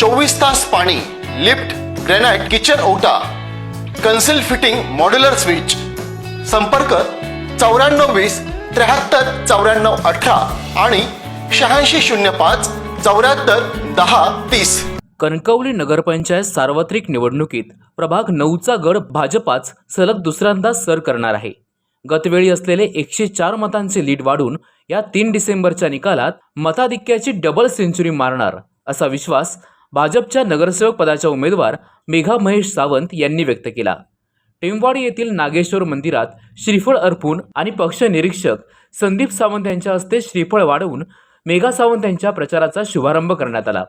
चोवीस तास पाणी लिफ्ट ग्रेनाइट किचन ओटा कन्सिल फिटिंग मॉड्युलर स्विच. संपर्क चौऱ्याण्णव वीस त्र्याहत्तर चौऱ्याण्णव अठरा आणि शहाऐंशी शून्य पाच चौऱ्याहत्तर दहा तीस. कणकवली नगरपंचायत सार्वत्रिक निवडणुकीत प्रभाग नऊचा गड भाजपाच सलग दुसऱ्यांदा सर करणार आहे. गतवेळी असलेले एकशे चार मतांचे लीड वाढून या तीन डिसेंबरच्या निकालात मताधिक्याची डबल सेंचुरी मारणार असा विश्वास भाजपच्या नगरसेवक पदाच्या उमेदवार मेघा महेश सावंत यांनी व्यक्त केला. टेमवाडी येथील नागेश्वर मंदिरात श्रीफळ अर्पून आणि पक्ष निरीक्षक संदीप सावंत यांच्या हस्ते श्रीफळ वाढवून मेघा सावंत यांच्या प्रचाराचा शुभारंभ करण्यात आला.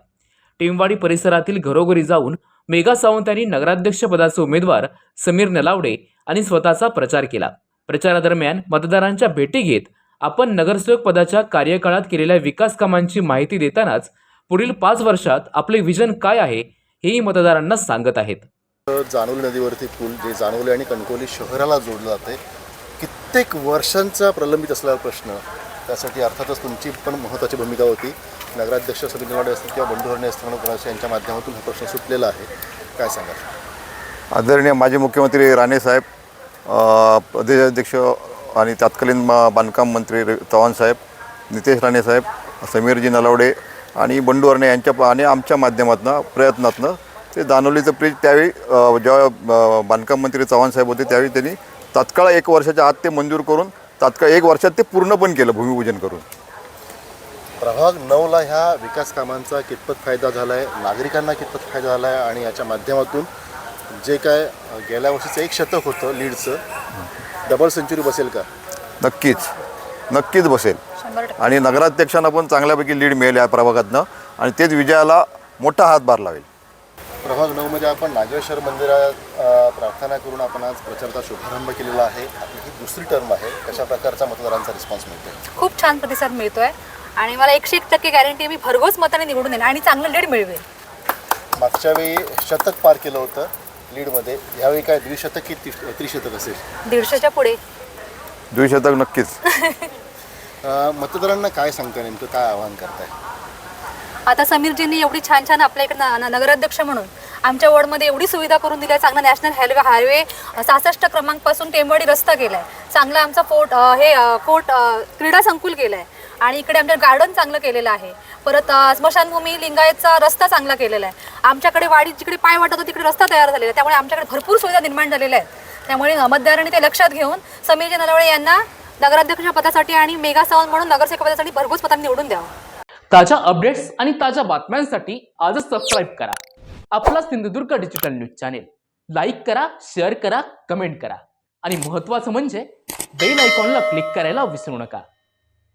टेमवाडी परिसरातील घरोघरी जाऊन मेघा सावंत यांनी नगराध्यक्षपदाचे उमेदवार समीर नलावडे आणि स्वतःचा प्रचार केला. प्रचारादरम्यान मतदारांच्या भेटी घेत आपण नगरसेवक पदाच्या कार्यकाळात केलेल्या विकास कामांची माहिती देतानाच पुढील पाच वर्षात आपले विजन काय आहे हेही मतदारांना सांगत आहेत. जानोली नदीवरती पूल जे जानोली आणि कणकवली शहराला जोडलं जाते कित्येक वर्षांचा प्रलंबित असलेला प्रश्न त्यासाठी अर्थातच तुमची पण महत्त्वाची भूमिका होती. नगराध्यक्ष समिती निवडे असतील किंवा बंधुहरणे असतील म्हणून यांच्या माध्यमातून हा प्रश्न सुटलेला आहे. काय सांगा आदरणीय माजी मुख्यमंत्री राणेसाहेब अ, प्रदेशाध्यक्ष आणि तत्कालीन बांधकाम मंत्री चव्हाणसाहेब नितेश राणेसाहेब समीरजी नलावडे आणि बंडू अरणे यांच्या आणि आमच्या माध्यमातून प्रयत्नातनं ते दानोलीचं ब्रिज त्यावेळी जेव्हा बांधकाम मंत्री चव्हाणसाहेब होते त्यावेळी त्यांनी तात्काळ एक वर्षाच्या आत ते मंजूर करून तात्काळ एक वर्षात ते पूर्ण पण केलं भूमिपूजन करून. प्रभाग नऊला ह्या विकास कामांचा कितपत फायदा झाला आहे नागरिकांना कितपत फायदा झाला आहे आणि याच्या माध्यमातून जे काय गेल्या वर्षीचं एक शतक होतं लीडचं डबल सेंचुरी बसेल का? नक्कीच. नक्कीच बसेल. आणि नगराध्यक्षांना पण चांगल्यापैकी लीड मिळेल या प्रभागातनं. आणि तेच विजयाला मोठा हातभार लावेल. प्रभाग नऊमध्ये आपण नागेश्वर मंदिरात प्रार्थना करून आपण आज प्रचाराचा शुभारंभ केलेला आहे. आपली ही दुसरी टर्म आहे. कशा प्रकारचा मतदारांचा रिस्पॉन्स मिळतो खूप छान प्रतिसाद मिळतोय. आणि मला एकशे एक टक्के गॅरंटी मी भरघोस मताने निवडून येणार आणि चांगलं लीड मिळवेल. मागच्या वेळी शतक पार केलं होतं लीडमध्ये यावेळी काय द्विशतक की त्रिशतक असेल? दीडशेच्या पुढे. द्विशतक नक्कीच. अ, मतदारांना काय सांगता नेमकं काय आवाहन करताय? आता समीरजींनी एवढी छान छान आपल्या इकडे न- न- नगराध्यक्ष म्हणून आमच्या वॉर्डमध्ये एवढी सुविधा करून दिली आहे. चांगला नॅशनल हायवे हायवे सहासष्ट क्रमांकपासून टेंबवाडी रस्ता केलाय. चांगला आमचा फोर्ट अ, हे अ, फोर्ट अ, क्रीडा संकुल केलाय. आणि इकडे आमच्या गार्डन चांगलं केलेलं आहे. परत अ, स्मशानभूमी लिंगायतचा रस्ता चांगला केलेला आहे. आमच्याकडे वाडी जिकडे पाय वाटत होतो तिकडे रस्ता तयार झालेला आहे. त्यामुळे आमच्याकडे भरपूर सुविधा निर्माण झालेल्या आहेत. त्यामुळे मतदारांनी ते लक्षात घेऊन समीरजी नलावळे यांना नगराध्यक्ष पदासाठी आणि मेगा सावंत म्हणून नगरसेवक पदासाठी भरघोस मतांनी निवडून द्यावं. ताज्या अपडेट्स आणि ताज्या बातम्यांसाठी आजच सबस्क्राईब करा. आपला Sindhudurg digital news channel like करा शेअर करा कमेंट करा. आणि महत्त्वाचं म्हणजे बेल आयकॉनला क्लिक करायला विसरू नका.